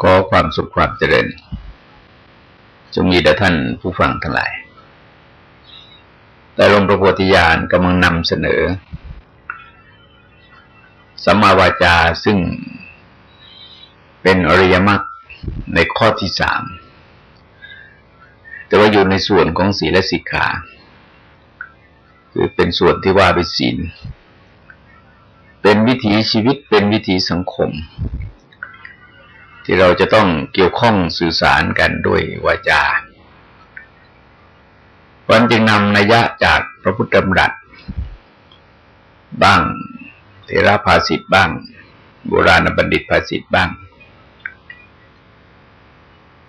ขอความสุขความเจริญจงมีแด่ท่านผู้ฟังทั้งหลาย แต่หลวงพระโพธิญาณกำลังนำเสนอสัมมาวาจาซึ่งเป็นอริยมรรคในข้อที่สาม แต่ว่าอยู่ในส่วนของศีลและสิกขาคือเป็นส่วนที่ว่าไปศีล เป็นวิถีชีวิตเป็นวิถีสังคม ที่เราจะต้องเกี่ยวข้องสื่อสารกันด้วยวาจาวันจึงนำนัยยะจากพระพุทธธรรมรัตบ้างเทระภาสิทธ์บ้าง โบราณบัณฑิตภาสิทธ์บ้าง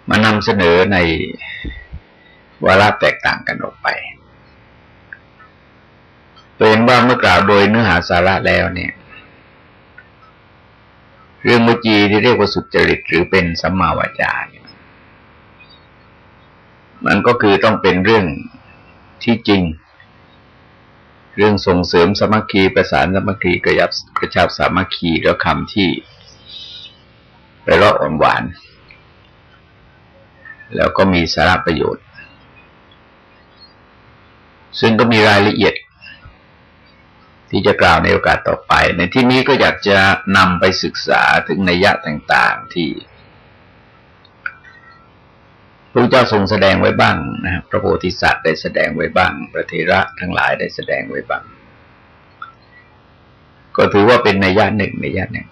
มานำเสนอในวาระแตกต่างกันออกไปเป็นว่าเมื่อกล่าวโดยเนื้อหาสาระแล้วเนี่ย เรื่องมุจีที่เรียกว่าสุจริตหรือเป็นสัมมาวาจายมันก็คือต้องเป็นเรื่องที่จริง เรื่องส่งเสริมสมัคคีประสานสมัคคีกระยับกระชับสามัคคีแล้วคำที่ไปรออ่อนหวาน แล้วก็มีสาระประโยชน์ ซึ่งก็มีรายละเอียด ที่จะกล่าวในโอกาสต่อไป ในที่นี้ก็อยากจะนำไปศึกษาถึงนัยยะต่างๆที่พระเจ้าทรงแสดงไว้บ้างนะครับพระโพธิสัตว์ได้แสดงไว้บ้าง พระเทระทั้งหลายได้แสดงไว้บ้าง ก็ถือว่าเป็นนัยยะหนึ่งนัยยะหนึ่ง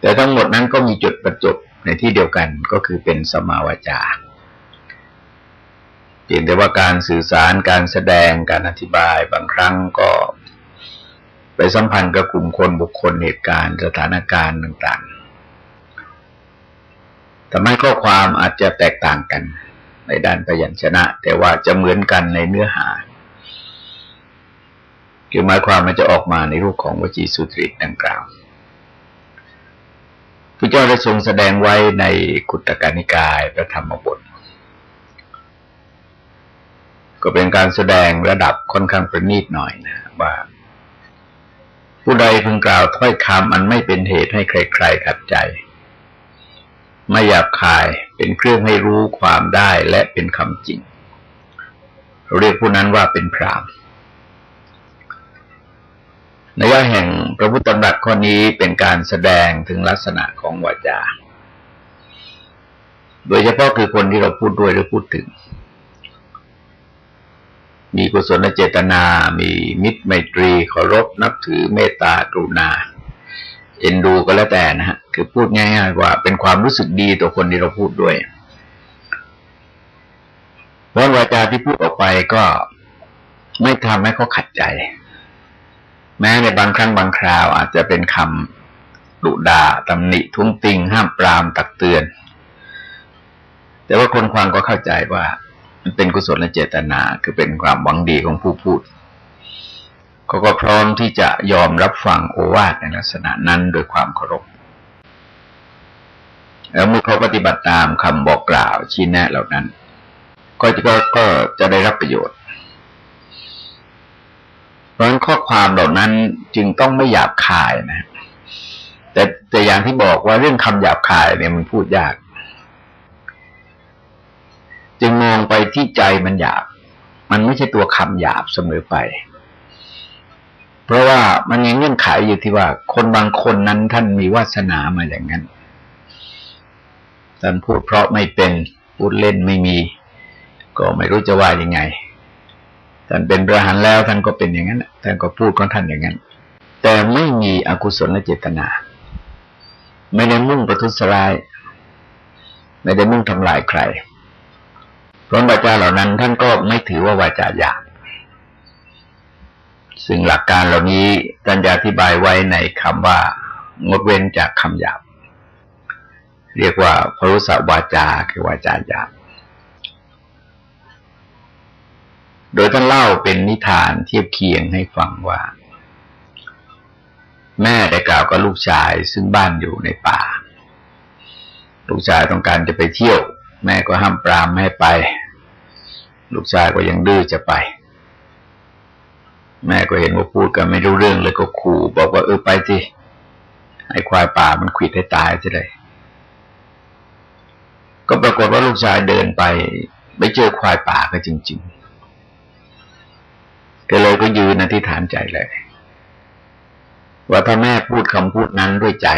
แต่ทั้งหมดนั้นก็มีจุดประจบในที่เดียวกันก็คือเป็นสมาวจาเพียงแต่ว่าการสื่อสารการแสดงการอธิบายบางครั้งก็ ไปสัมพันธ์กับกลุ่มคนบุคคลเหตุการณ์สถานการณ์ต่างๆทำให้ข้อความอาจจะแตกต่างกัน ในด้านพยัญชนะ แต่ว่าจะเหมือนกันในเนื้อหา คือหมายความมันจะออกมาในรูปของวจีสุตริตดังกล่าวพระเจ้าได้ทรงแสดงไว้ในกุตการนิกายพระธรรมบท ก็เป็นการแสดงระดับค่อนข้างประณีตหน่อยนะว่า ผู้ใดพึงกล่าวถ้อยคำอันไม่เป็นเหตุให้ใครๆขัดใจ ไม่หยาบคายเป็นเครื่องให้รู้ความได้และเป็นคำจริง เราเรียกผู้นั้นว่าเป็นพรามในย่าแห่งพระพุทธธรรมรัตข้อนี้เป็นการแสดงถึงลักษณะของวาจา โดยเฉพาะคือคนที่เราพูดด้วยหรือพูดถึง มีกุศลเจตนา มีมิตรไมตรีเคารพนับถือเมตตากรุณา เอ็นดูก็แล้วแต่นะฮะ คือพูดง่ายๆว่าเป็นความรู้สึกดีต่อคนที่เราพูดด้วยเพราะวาจาที่พูดออกไปก็ไม่ทำให้เขาขัดใจ แม้ในบางครั้งบางคราวอาจจะเป็นคำดุดาตำหนิทุ้งติง ห้ามปรามตักเตือน แต่ว่าคนฟังก็เข้าใจว่า มันเป็นกุศลเจตนาคือเป็นความหวังดีของผู้พูดเขาก็พร้อมที่จะยอมรับฟังโอวาทในลักษณะนั้นโดยความเคารพแล้วเมื่อเขาปฏิบัติตามคำบอกกล่าวชี้แนะเหล่านั้น ก็จะก็จะได้รับประโยชน์ เพราะฉะนั้นข้อความเหล่านั้นจึงต้องไม่หยาบคายนะแต่แต่อย่างที่บอกว่าเรื่องคำหยาบคายเนี่ยมันพูดยาก จึงมองไปที่ใจมันหยาบ มันไม่ใช่ตัวคำหยาบเสมอไป เพราะว่ามันมีเงื่อนไขอยู่ที่ว่า คนบางคนนั้นท่านมีวาสนามาอย่างนั้นท่านพูดเพราะไม่เป็นพูดเล่นไม่มี ก็ไม่รู้จะว่ายังไงท่านเป็นพระหันแล้วท่านก็เป็นอย่างนั้นท่านก็พูดของท่านอย่างนั้น แต่ไม่มีอกุศลเจตนา ไม่ได้มุ่งประทุษร้าย ไม่ได้มุ่งทำลายใคร เพราะวาจาเหล่านั้นท่านก็ไม่ถือว่าวาจาหยาบซึ่งหลักการเหล่านี้ท่านจะอธิบายไว้ในคำว่างดเว้นจากคำหยาบ เรียกว่าพรุษวาจาคือวาจาหยาบ โดยท่านเล่าเป็นนิทานเทียบเคียงให้ฟังว่า แม่ได้กล่าวกับลูกชายซึ่งบ้านอยู่ในป่า ลูกชายต้องการจะไปเที่ยว แม่ก็ห้ามปรามไม่ให้ไป ลูกชายก็ยังดื้อจะไป แม่ก็เห็นว่าพูดกันไม่รู้เรื่องเลยก็ขู่บอกว่าเออไปสิไอ้ควายป่ามันขิดให้ตายซะเลยก็ปรากฏว่าลูกชายเดินไปไปเจอควายป่าก็จริงๆก็เลยก็ยืนอธิษฐานใจเลย ว่าถ้าแม่พูดคำพูดนั้นด้วยใจ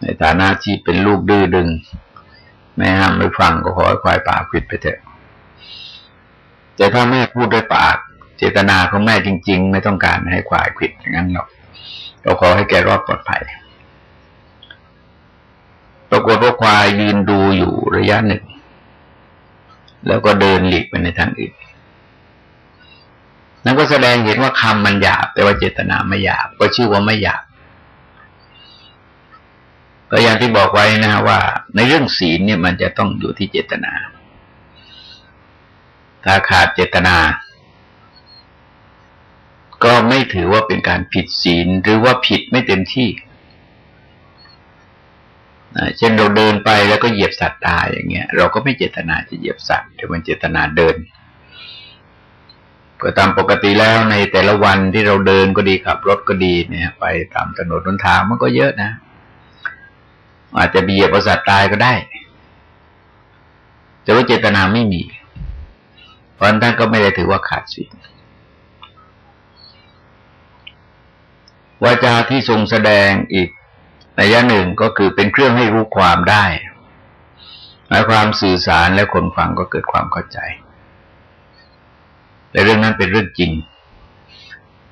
ในฐานะที่เป็นลูกดื้อดึง แม่ห้ามไม่ฟังก็ขอให้ควายป่าขิดไปเถอะ แต่ถ้าแม่พูดด้วยปาก เจตนาของแม่จริง ๆ ไม่ต้องการให้ควายขิดอย่างนั้นหรอกเราขอให้แกรอดปลอดภัยปรากฏว่าควายยืนดูอยู่ระยะหนึ่ง แล้วก็เดินหลีกไปในทางอื่นนั่นก็แสดงเห็นว่าคำมันหยาบ แต่ว่าเจตนาไม่หยาบ ก็ชื่อว่าไม่หยาบก็อย่างที่บอกไว้นะว่า ในเรื่องศีลเนี่ยมันจะต้องอยู่ที่เจตนา ถ้าขาดเจตนา ก็ไม่ถือว่าเป็นการผิดศีลหรือว่าผิดไม่เต็มที่เช่นเราเดินไปแล้วก็เหยียบสัตว์ตายอย่างเงี้ย เราก็ไม่เจตนาจะเหยียบสัตว์แต่มันเจตนาเดิน ก็ตามปกติแล้วในแต่ละวันที่เราเดินก็ดีขับ รถก็ดีเนี่ย ไปตามถนนทนทางมันก็เยอะนะ อาจจะเบียบสัตว์ตายก็ได้ แต่ว่าเจตนาไม่มี เพราะนั้นก็ไม่ได้ถือว่าขาดศีลวาจาที่ทรงแสดงอีกในยะหนึ่งก็คือเป็นเครื่องให้รู้ความได้หมายความสื่อสารและคนฟังก็เกิดความเข้าใจแต่เรื่องนั้นเป็นเรื่องจริง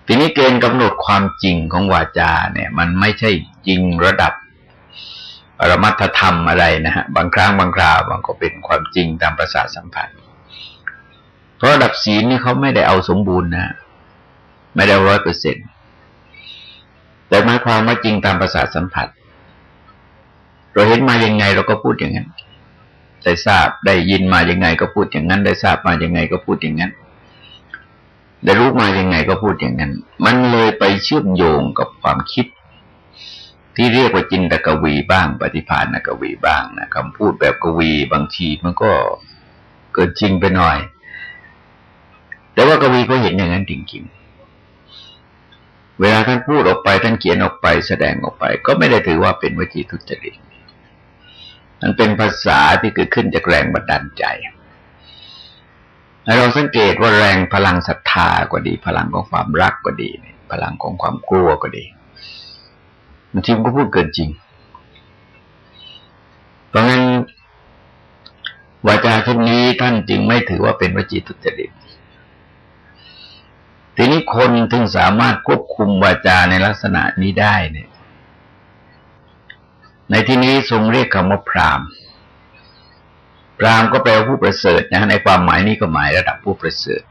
ทีนี้เกณฑ์กำหนดความจริงของวาจาเนี่ย มันไม่ใช่จริงระดับปรมัตธรรมอะไรนะฮะบางครั้งบางคราวมันก็เป็นความจริงตามประสาสัมผัส เพราะระดับศีลนี่เขาไม่ได้เอาสมบูรณ์นะ ไม่ได้ร้อยเปอร์เซ็นต์แต่หมายความว่าจริงตามประสาทสัมผัส เราเห็นมายังไงเราก็พูดอย่างนั้น ได้ทราบได้ยินมายังไงก็พูดอย่างนั้น ได้ทราบมายังไงก็พูดอย่างนั้น ได้รู้มายังไงก็พูดอย่างนั้น มันเลยไปเชื่อมโยงกับความคิด ที่เรียกว่าจินตกวีบ้าง ปฏิภาณกวีบ้างนะคำพูดแบบกวีบางทีมันก็เกินจริงไปหน่อย แต่ว่ากวีก็เห็นอย่างนั้นจริงๆ เวลาท่านพูดออกไปท่านเขียนออกไปแสดงออกไป ก็ไม่ได้ถือว่าเป็นวิจีทุจริตมันเป็นภาษาที่เกิดขึ้นจากแรงบันดาลใจเราสังเกตว่าแรงพลังศรัทธาก็ดี พลังของความรักก็ดี พลังของความกลัวก็ดีบางทีมันก็พูดเกินจริง เพราะงั้นวาจาเช่นนี้ท่านจึงไม่ถือว่าเป็นวจีทุจริต ทีนี้คนถึงสามารถควบคุมวาจาในลักษณะนี้ได้เนี่ย ในที่นี้ทรงเรียกคำว่าพรามพรามก็แปลว่าผู้ประเสริฐนะในความหมายนี้ก็หมายระดับผู้ประเสริฐ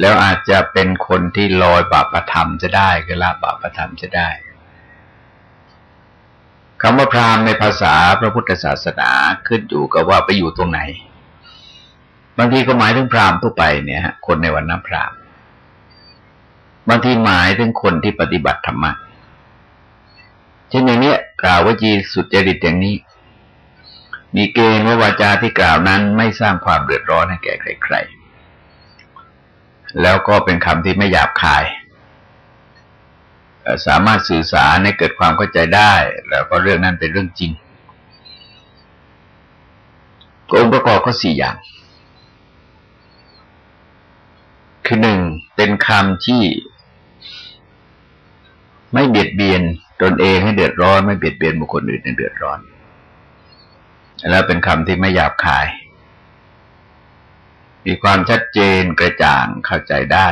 แล้วอาจจะเป็นคนที่ลอยบาปธรรมจะได้คือละบาปธรรมจะได้คำว่าพรามในภาษาพระพุทธศาสนาขึ้นอยู่กับว่าไปอยู่ตรงไหน บางทีก็หมายถึงพราหมณ์ทั่วไปเนี่ยฮะคนในวันน้ำพราหมณ์บางทีหมายถึงคนที่ปฏิบัติธรรมะเช่นอย่างนี้กล่าวว่าจีสุจริตอย่างนี้ มีเกณฑ์ว่าวาจาที่กล่าวนั้นไม่สร้างความเดือดร้อนให้แก่ใครๆ แล้วก็เป็นคำที่ไม่หยาบคาย สามารถสื่อสารให้เกิดความเข้าใจได้ แล้วก็เรื่องนั้นเป็นเรื่องจริงองค์ประกอบก็สี่อย่าง คือหนึ่งเป็นคำที่ไม่เบียดเบียนตนเองให้เดือดร้อน ไม่เบียดเบียนบุคคลอื่นให้เดือดร้อน แล้วเป็นคำที่ไม่หยาบคาย มีความชัดเจนกระจ่างเข้าใจได้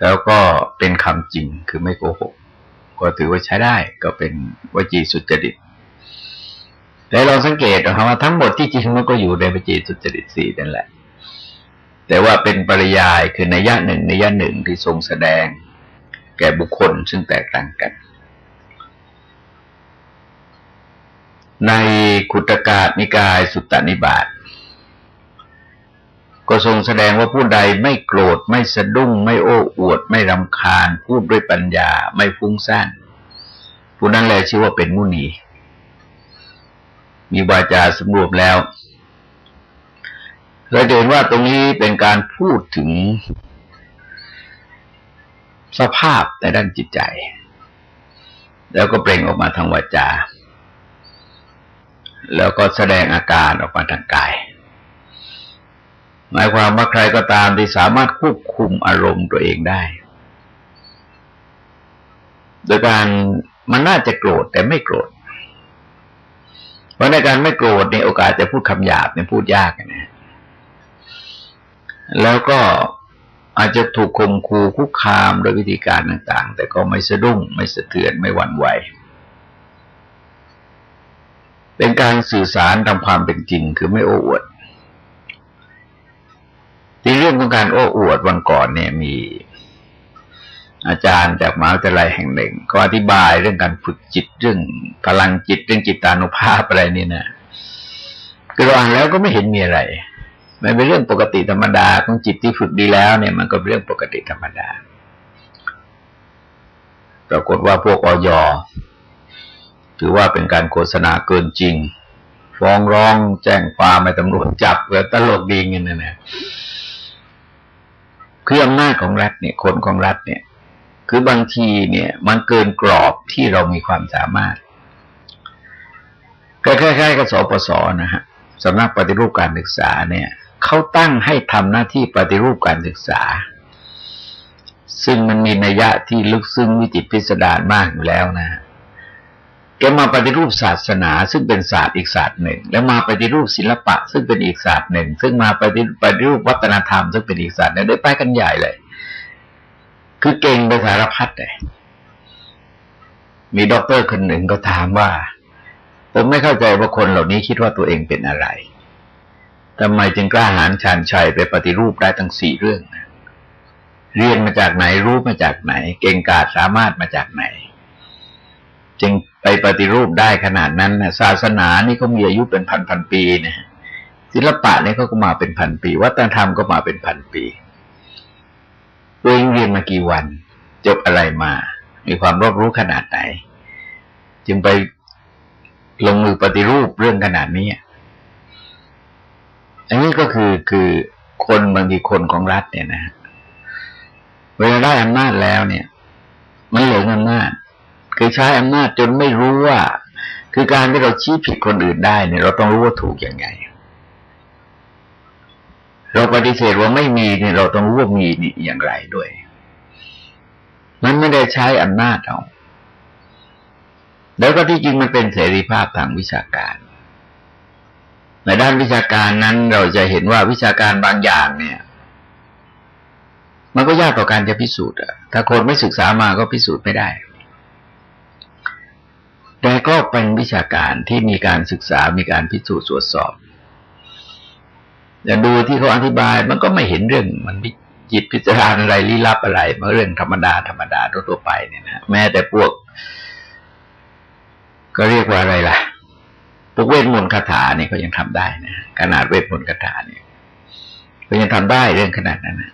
แล้วก็เป็นคำจริงคือไม่โกหก ก็ถือว่าใช้ได้ ก็เป็นวจีสุจริตแต่เราสังเกตนะครับว่าทั้งหมดที่จริงมันก็อยู่ในวจีสุจริตสี่นั่นแหละ แต่ว่าเป็นปริยายคือในย่าหนึ่งในย่าหนึ่งที่ทรงแสดง แก่บุคคลซึ่งแตกต่างกัน ในขุตกาศนิกายสุตตนิบาตก็ทรงแสดงว่าผู้ใดไม่โกรธไม่สะดุ้ง ไม่โอ้อวด ไม่รำคาญ พูดด้วยปัญญาไม่ฟุ้งซ่านผู้นั้นแหละชื่อว่าเป็นมุนี มีวาจาสมรวมแล้ว เราเห็นว่าตรงนี้เป็นการพูดถึงสภาพในด้านจิตใจ แล้วก็เปล่งออกมาทางวาจา แล้วก็แสดงอาการออกมาทางกาย หมายความว่าใครก็ตามที่สามารถควบคุมอารมณ์ตัวเองได้ โดยการมันน่าจะโกรธแต่ไม่โกรธ เพราะในการไม่โกรธในโอกาสจะพูดคำหยาบเนี่ยพูดยาก แล้วก็อาจจะถูกข่มขู่คุกคามโดยวิธีการต่าง ๆ แต่ก็ไม่สะดุ้ง ไม่สะเทือนไม่หวั่นไหว เป็นการสื่อสารตามความเป็นจริงคือไม่โอ้อวดที่เรื่องของการโอ้อวดวันก่อนเนี่ยมีอาจารย์จากมหาวิทยาลัยแห่งหนึ่ง ก็อธิบายเรื่องการฝึกจิตเรื่องพลังจิตเรื่องจิตานุภาพอะไรนี่นะคือเราอ่านแล้วก็ไม่เห็นมีอะไร มันเป็นเรื่องปกติธรรมดาของจิตที่ฝึกดีแล้วเนี่ย มันก็เป็นเรื่องปกติธรรมดา ปรากฏว่าพวกออยถือว่าเป็นการโฆษณาเกินจริง ฟ้องร้องแจ้งความให้ตำรวจจับแล้วตลกดีเงี้ยนะเนี่ยคืออำนาจของรัฐเนี่ย คนของรัฐเนี่ย คือบางทีเนี่ย มันเกินกรอบที่เรามีความสามารถก็คล้ายๆกับสปสนะฮะสำนักปฏิรูปการศึกษาเนี่ย เขาตั้งให้ทำหน้าที่ปฏิรูปการศึกษา ซึ่งมันมีนัยยะที่ลึกซึ้งวิจิตพิสดารมากอยู่แล้วนะแกมาปฏิรูปศาสนาซึ่งเป็นศาสตร์อีกศาสตร์หนึ่ง แล้วมาปฏิรูปศิลปะ ซึ่งเป็นอีกศาสตร์หนึ่ง ซึ่งมาปฏิปฏิรูปวัฒนธรรมซึ่งเป็นอีกศาสตร์หนึ่งได้ไปกันใหญ่เลย คือเก่งไปสารพัดเลยมีด็อกเตอร์คนหนึ่งก็ถามว่า ผมไม่เข้าใจว่าคนเหล่านี้คิดว่าตัวเองเป็นอะไร ทำไมจึงกล้าหาญชาญชัยไปปฏิรูปได้ทั้งสี่เรื่อง เรียนมาจากไหนรู้มาจากไหน เก่งกาจสามารถมาจากไหน จึงไปปฏิรูปได้ขนาดนั้นนะศาสนานี่ก็มีอายุเป็นพันพันปีนะศิลปะนี่ก็มาเป็นพันปี วัฒนธรรมก็มาเป็นพันปีตัวเองเรียนมากี่วัน จบอะไรมา มีความรอบรู้ขนาดไหน จึงไปลงมือปฏิรูปเรื่องขนาดนี้ อันนี้ก็คือคือคนบางทีคนของรัฐเนี่ยนะเวลาได้อำนาจแล้วเนี่ย มันหลงอำนาจ คือใช้อำนาจจนไม่รู้ว่า คือการที่เราชี้ผิดคนอื่นได้เนี่ย เราต้องรู้ว่าถูกยังไง เราปฏิเสธว่าไม่มีเนี่ยเราต้องรู้ว่ามีนี่อย่างไรด้วย มันไม่ได้ใช้อำนาจเอาแล้วก็ที่จริงมันเป็นเสรีภาพทางวิชาการ ในด้านวิชาการนั้นเราจะเห็นว่าวิชาการบางอย่างเนี่ย มันก็ยากต่อการจะพิสูจน์อะถ้าคนไม่ศึกษามาก็พิสูจน์ไม่ได้ แต่ก็เป็นวิชาการที่มีการศึกษา มีการพิสูจน์ตรวจสอบแต่ดูที่เขาอธิบายมันก็ไม่เห็นเรื่องมันจิตพิจารณาอะไรลี้ลับอะไรมาเรื่องธรรมดาธรรมดาทั่วไปเนี่ยนะแม้แต่พวก ก็เรียกว่าอะไรล่ะ พวกเวทมนต์คาถาเนี่ยเขายังทำได้นะขนาดเวทมนต์คาถาเนี่ยเขายังทำได้เรื่องขนาดนั้นนะ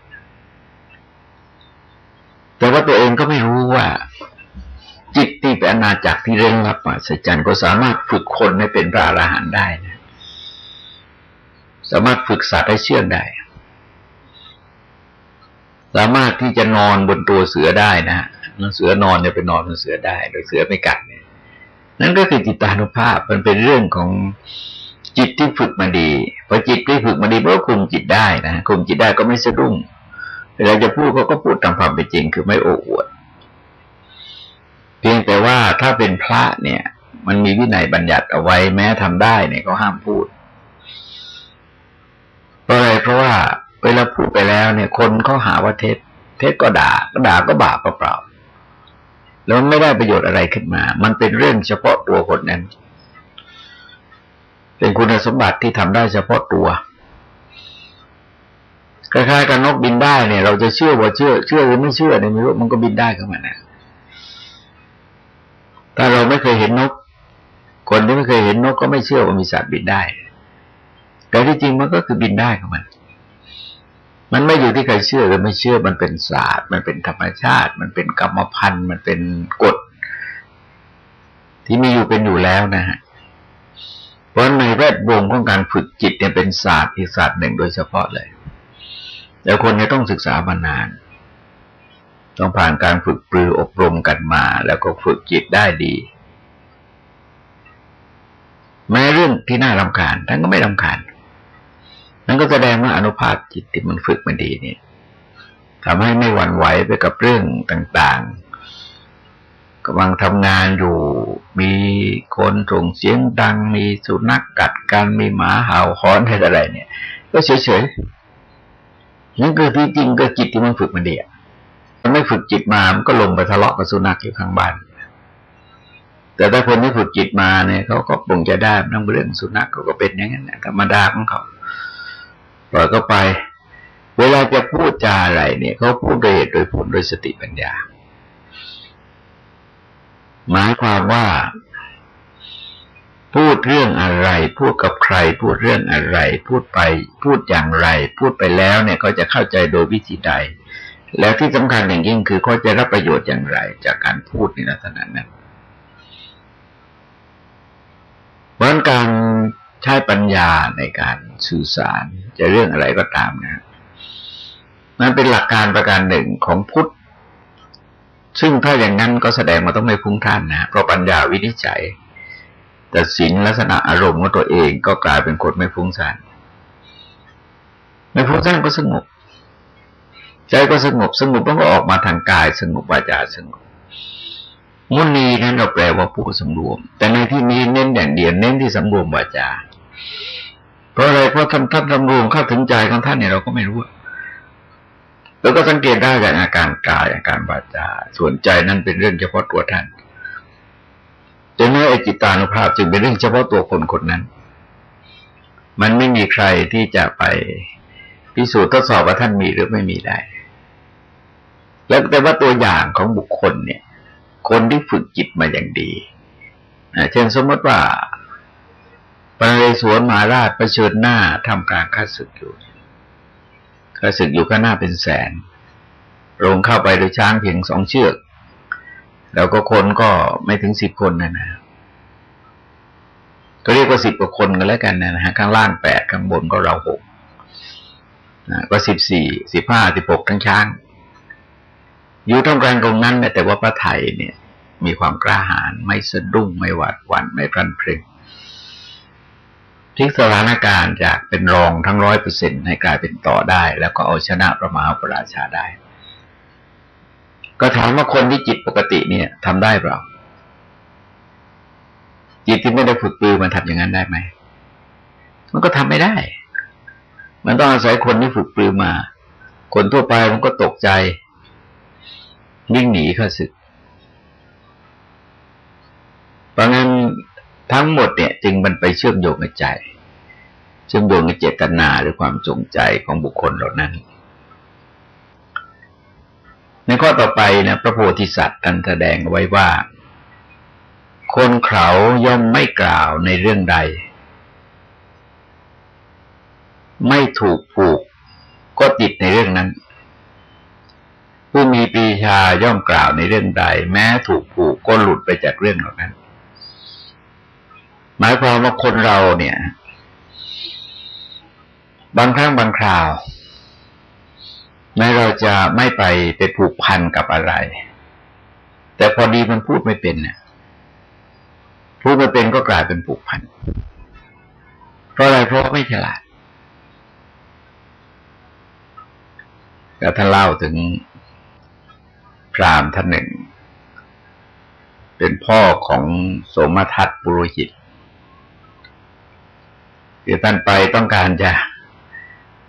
แต่ว่าตัวเองก็ไม่รู้ว่า จิตที่เป็นอาณาจักรที่เร่งรับมาสัจจันก็สามารถฝึกคนให้เป็นพระอรหันต์ได้นะสามารถฝึกสัตว์ให้เชื่องได้ สามารถที่จะนอนบนตัวเสือได้นะฮะเสือนอนจะไปนอนบนเสือได้ โดยเสือไม่กัดเนี่ย นั่นก็คือจิตานุภาพมันเป็นเรื่องของจิตที่ฝึกมาดีพอจิตที่ฝึกมาดีก็คุมจิตได้นะคุมจิตได้ก็ไม่สะดุ้งเวลาจะพูดเขาก็พูดตามความเป็นจริง คือไม่โอ้อวด เพียงแต่ว่าถ้าเป็นพระเนี่ย มันมีวินัยบัญญัติเอาไว้แม้ทำได้เนี่ยก็ห้ามพูดเพราะอะไรเพราะว่าเวลาพูดไปแล้วเนี่ย คนเขาหาว่าเท็จเท็จก็ด่าก็ด่าก็บาปเปล่า แล้วไม่ได้ประโยชน์อะไรขึ้นมา มันเป็นเรื่องเฉพาะตัวคนนั้น เป็นคุณสมบัติที่ทำได้เฉพาะตัวคล้ายๆกับนกบินได้เนี่ย เราจะเชื่อว่าเชื่อ เชื่อหรือไม่เชื่อเนี่ยไม่รู้มันก็บินได้ขึ้นมานะถ้าเราไม่เคยเห็นนก คนที่ไม่เคยเห็นนกก็ไม่เชื่อว่ามีสัตว์บินได้ แต่ที่จริงมันก็คือบินได้ของมัน มันไม่อยู่ที่ใครเชื่อหรือไม่เชื่อมันเป็นศาสตร์ มันเป็นธรรมชาติ มันเป็นกรรมพันธุ์ มันเป็นกฎ ที่มีอยู่เป็นอยู่แล้วนะฮะเพราะในแวดวงของการฝึกจิตเนี่ยเป็นศาสตร์อีกศาสตร์หนึ่งโดยเฉพาะเลยแล้วคนจะต้องศึกษามานาน ต้องผ่านการฝึกปรืออบรมกันมา แล้วก็ฝึกจิตได้ดี แม้เรื่องที่น่ารำคาญท่านก็ไม่รำคาญ นั่นก็แสดงว่าอนุภาพจิตที่มันฝึกมันดีเนี่ยทำให้ไม่หวั่นไหวไปกับเรื่องต่างๆกำลังทำงานอยู่ มีคนส่งเสียงดัง มีสุนัขกกัดกันมีหมาเห่าหอนอะไรเนี่ย ก็เฉยๆนั่นคือที่จริงก็จิตที่มันฝึกมันดีอะมันไม่ฝึกจิตมา มันก็ลงไปทะเลาะกับสุนัขอยู่ข้างบ้าน แต่ถ้าคนที่ฝึกจิตมาเนี่ยเขาก็ปรงจะได้ทั้งเรื่องสุนัขเขาก็เป็นอย่างนั้นธรรมดาของเขา ปล่อยก็ไป เวลาจะพูดจาอะไรเนี่ยเขาพูดโดยเหตุโดยผลโดยสติปัญญา หมายความว่า พูดเรื่องอะไร พูดกับใคร พูดเรื่องอะไร พูดไป พูดอย่างไร พูดไปแล้วเนี่ยเขาจะเข้าใจโดยวิธีใด แล้วที่สำคัญอย่างยิ่งคือเขาจะรับประโยชน์อย่างไร จากการพูดในลักษณะนั้นเพราะการ ใช้ปัญญาในการสื่อสาร จะเรื่องอะไรก็ตามนะมันเป็นหลักการประการหนึ่งของพุทธ ซึ่งถ้าอย่างนั้นก็แสดงมาต้องไม่พุ่งท่านนะเพราะปัญญาวินิจฉัยแต่สินลักษณะอารมณ์ของตัวเองก็กลายเป็นคนไม่ฟุ้งซ่านไม่ฟุ้งซ่านก็สงบใจก็สงบสงบแล้วก็ออกมาทางกายสงบวาจาสงบมุนีนั้นเราแปลว่าผู้สำรวม แต่ในที่นี้เน้นอย่างเดียวเน้นที่สำรวมวาจา เพราะอะไรเพราะท่านท่านสำรวมเข้าถึงใจของท่านเนี่ยเราก็ไม่รู้แล้วก็สังเกตได้จากอาการกายอาการวาจาส่วนใจนั้นเป็นเรื่องเฉพาะตัวท่านดังนั้นไอจิตานุภาพจึงเป็นเรื่องเฉพาะตัวคนคนนั้น มันไม่มีใครที่จะไปพิสูจน์ทดสอบว่าท่านมีหรือไม่มีได้ แล้วแต่ว่าตัวอย่างของบุคคลเนี่ย คนที่ฝึกจิตมาอย่างดี เช่นสมมติว่า ปนเรศวรมาราชประชิญหน้าทำการฆ่าศึกอยู่ฆ่าศึกอยู่ก็หน้าเป็นแสนลงเข้าไปโดยช้างเพียงสองเชือก แล้วก็คนก็ไม่ถึงสิบคนนะนะก็เรียกว่าสิบกว่าคนกันแล้วกันนะฮะข้างล่างแปดข้างบนก็เราหกนะก็สิบสี่สิบห้าสิบหกทั้งช้าง อยู่ท่ามกลางตรงนั้นแต่ว่าพระไทยเนี่ย มีความกล้าหาญไม่สะดุ้งไม่หวาดหวั่นไม่พลันเพลง พลิกสถานการณ์จากเป็นรองทั้งร้อยเปอร์เซ็นให้กลายเป็นต่อได้ แล้วก็เอาชนะประมาปราชาได้ ก็ถามว่าคนที่จิตปกติเนี่ยทำได้เปล่า จิตที่ไม่ได้ฝึกปือมันทำอย่างนั้นได้ไหม มันก็ทำไม่ได้ มันต้องอาศัยคนที่ฝึกปือมา คนทั่วไปมันก็ตกใจวิ่งหนีข้าศึกเพราะงั้น ทั้งหมดเนี่ยจึงมันไปเชื่อมโยงกับใจเชื่อมโยงกับเจตนาหรือความจงใจของบุคคลเหล่านั้น ในข้อต่อไปนะพระโพธิสัตว์ท่านแสดงไว้ว่า คนเขาย่อมไม่กล่าวในเรื่องใด ไม่ถูกผูกก็ติดในเรื่องนั้น ผู้มีปีชาย่อมกล่าวในเรื่องใด แม้ถูกผูกก็หลุดไปจากเรื่องเหล่านั้น หมายความว่าคนเราเนี่ย บางครั้งบางคราวแม้เราจะไม่ไปไปผูกพันกับอะไร แต่พอดีมันพูดไม่เป็นเนี่ยพูดไม่เป็นก็กลายเป็นผูกพันเพราะอะไรเพราะไม่ฉลาดก็ท่านเล่าถึงพราหมณ์ท่านหนึ่ง เป็นพ่อของสมทัตปุโรหิต คือท่านไปต้องการจะ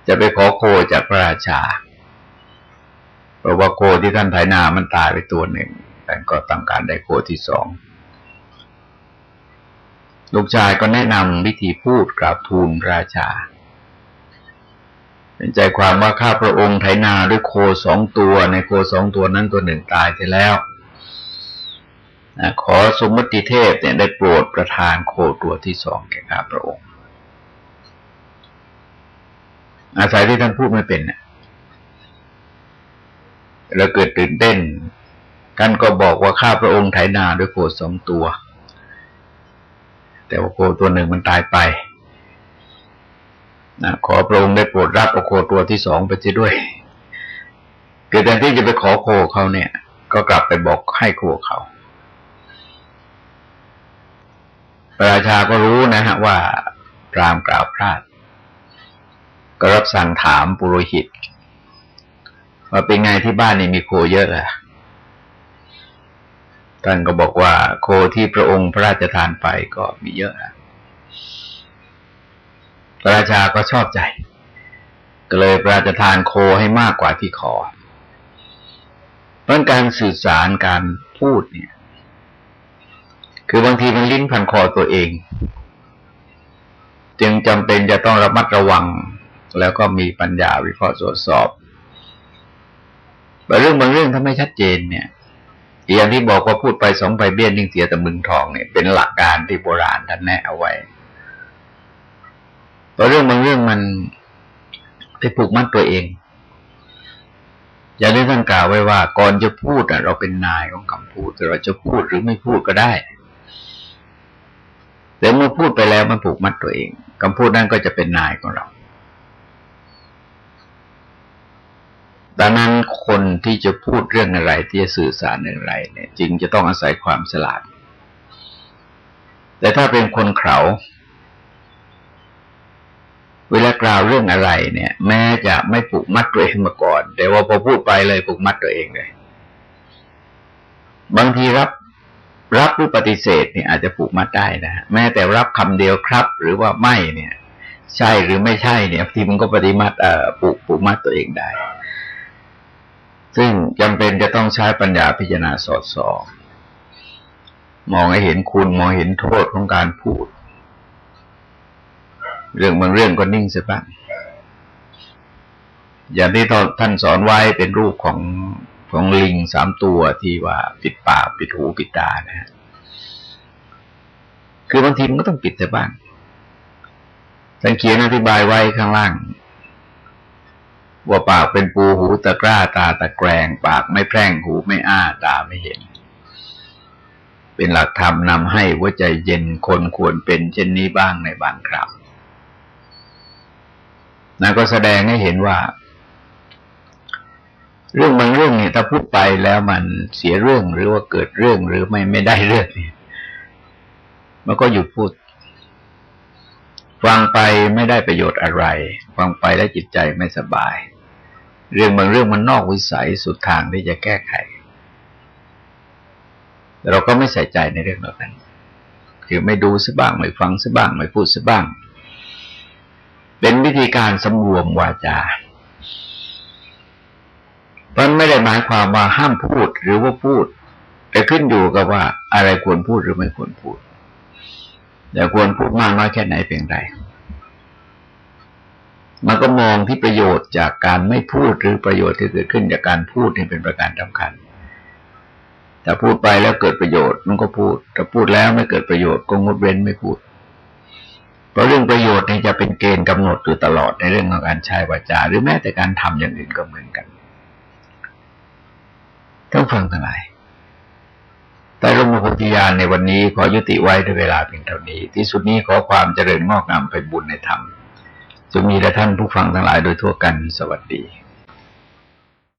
จะไปขอโคจากพระราชาเพราะว่าโคที่ท่านไถนามันตายไปตัวหนึ่งแต่ก็ต้องการได้โคที่สองลูกชายก็แนะนำวิธีพูดกราบทูลราชาเป็นใจความว่าข้าพระองค์ไถนาด้วยโคสองตัว ในโคสองตัวนั้นตัวหนึ่งตายไปแล้วขอสมมติเทพเนี่ยได้โปรดประทานโคตัวที่สองแก่ข้าพระองค์ อาศัยที่ท่านพูดไม่เป็นเนี่ยแล้วเกิดตื่นเต้นกันก็บอกว่าข้าพระองค์ไถนาด้วยโคสองตัว แต่ว่าโคตัวหนึ่งมันตายไปนะขอพระองค์ได้โปรดรับโอโคตัวที่สองไปด้วยแกคือแทนที่จะไปขอโคเขาเนี่ย ก็กลับไปบอกให้โคเขาพระราชาก็รู้นะฮะว่ารามกล่าวพลาด ก็รับสั่งถามปุโรหิต ว่าเป็นไงที่บ้านนี่มีโคเยอะอะท่านก็บอกว่า โคที่พระองค์พระราชทานไปก็มีเยอะอะพระราชาก็ชอบใจ ก็เลยพระราชทานโคให้มากกว่าที่ขอเพราะการสื่อสารการพูดเนี่ย คือบางทีมันลิ้นพันคอตัวเอง จึงจำเป็นจะต้องระมัดระวัง แล้วก็มีปัญญาวิเคราะห์ตรวจสอบบางเรื่องบางเรื่องถ้าไม่ชัดเจนเนี่ยอย่างที่บอกว่าพูดไปสองไปเบี้ยนิ่งเสียแต่มึงทองเนี่ยเป็นหลักการที่โบราณท่านแนะเอาไว้บางเรื่องบางเรื่องมันไปผูกมัดตัวเอง อย่างที่ท่านกล่าวไว้ว่า ก่อนจะพูดเราเป็นนายของคำพูดแต่เราจะพูดหรือไม่พูดก็ได้ แต่เมื่อพูดไปแล้วมันผูกมัดตัวเองคำพูดนั้นก็จะเป็นนายของเรา ดังนั้นคนที่จะพูดเรื่องอะไรที่จะสื่อสารเรื่องอะไรเนี่ยจึงจะต้องอาศัยความฉลาด แต่ถ้าเป็นคนเขาเวลากล่าวเรื่องอะไรเนี่ย แม้จะไม่ผูกมัดตัวเองมาก่อน แต่ว่าพอพูดไปเลยผูกมัดตัวเองเลย บางทีรับรับหรือปฏิเสธเนี่ยอาจจะผูกมัดได้นะแม้แต่รับคำเดียวครับ หรือว่าไม่เนี่ย ใช่หรือไม่ใช่เนี่ยทีมันก็ปฏิมัดเอ่อผูกผูกมัดตัวเองได้ ซึ่งจำเป็นจะต้องใช้ปัญญาพิจารณาสอดส่องมองให้เห็นคุณมองเห็นโทษของการพูด เรื่องบางเรื่องก็นิ่งเสียบ้างอย่างที่ท่านสอนไว้เป็นรูปของของลิงสามตัวที่ว่าปิดปากปิดหูปิดตานะฮะคือบางทีมันก็ต้องปิดแต่บ้างท่านเขียนอธิบายไว้ข้างล่าง ว่าปากเป็นปูหูตะกร้าตาตะแกรงปากไม่แพร่งหูไม่อ้าตาไม่เห็น เป็นหลักธรรมนำให้ว่าใจเย็นคนควรเป็นเช่นนี้บ้างในบางคราวนั่นก็แสดงให้เห็นว่า เรื่องบางเรื่องเนี่ยถ้าพูดไปแล้วมันเสียเรื่องหรือว่าเกิดเรื่องหรือไม่ไม่ได้เรื่องเนี่ยมันก็หยุดพูดฟังไปไม่ได้ประโยชน์อะไร ฟังไปแล้วจิตใจไม่สบาย เรื่องบางเรื่องมันนอกวิสัยสุดทางที่จะแก้ไข แต่เราก็ไม่ใส่ใจในเรื่องเหล่านั้น คือไม่ดูซะบ้าง ไม่ฟังซะบ้าง ไม่พูดซะบ้าง เป็นวิธีการสำรวมวาจามันไม่ได้หมายความว่าห้ามพูดหรือว่าพูด แต่ขึ้นอยู่กับว่าอะไรควรพูดหรือไม่ควรพูดแต่ควรพูดมากน้อยแค่ไหนเพียงใด มันก็มองที่ประโยชน์จากการไม่พูดหรือประโยชน์ที่เกิดขึ้นจากการพูดนี่เป็นประการสำคัญถ้าพูดไปแล้วเกิดประโยชน์มันก็พูดถ้าพูดแล้วไม่เกิดประโยชน์ก็งดเว้นไม่พูด เพราะเรื่องประโยชน์นี่จะเป็นเกณฑ์กำหนดอยู่ตลอดในเรื่องของการใช้วาจา หรือแม้แต่การทำอย่างอื่นก็เหมือนกันต้องฟังทั้งหลายแต่ร่มโพธิญาณในวันนี้ขอยุติไว้ด้วยเวลาเพียงเท่านี้ ที่สุดนี้ขอความเจริญงอกงามไปบุญในธรรม จะมีแต่ท่านผู้ฟังทั้งหลายโดยทั่วกันสวัสดี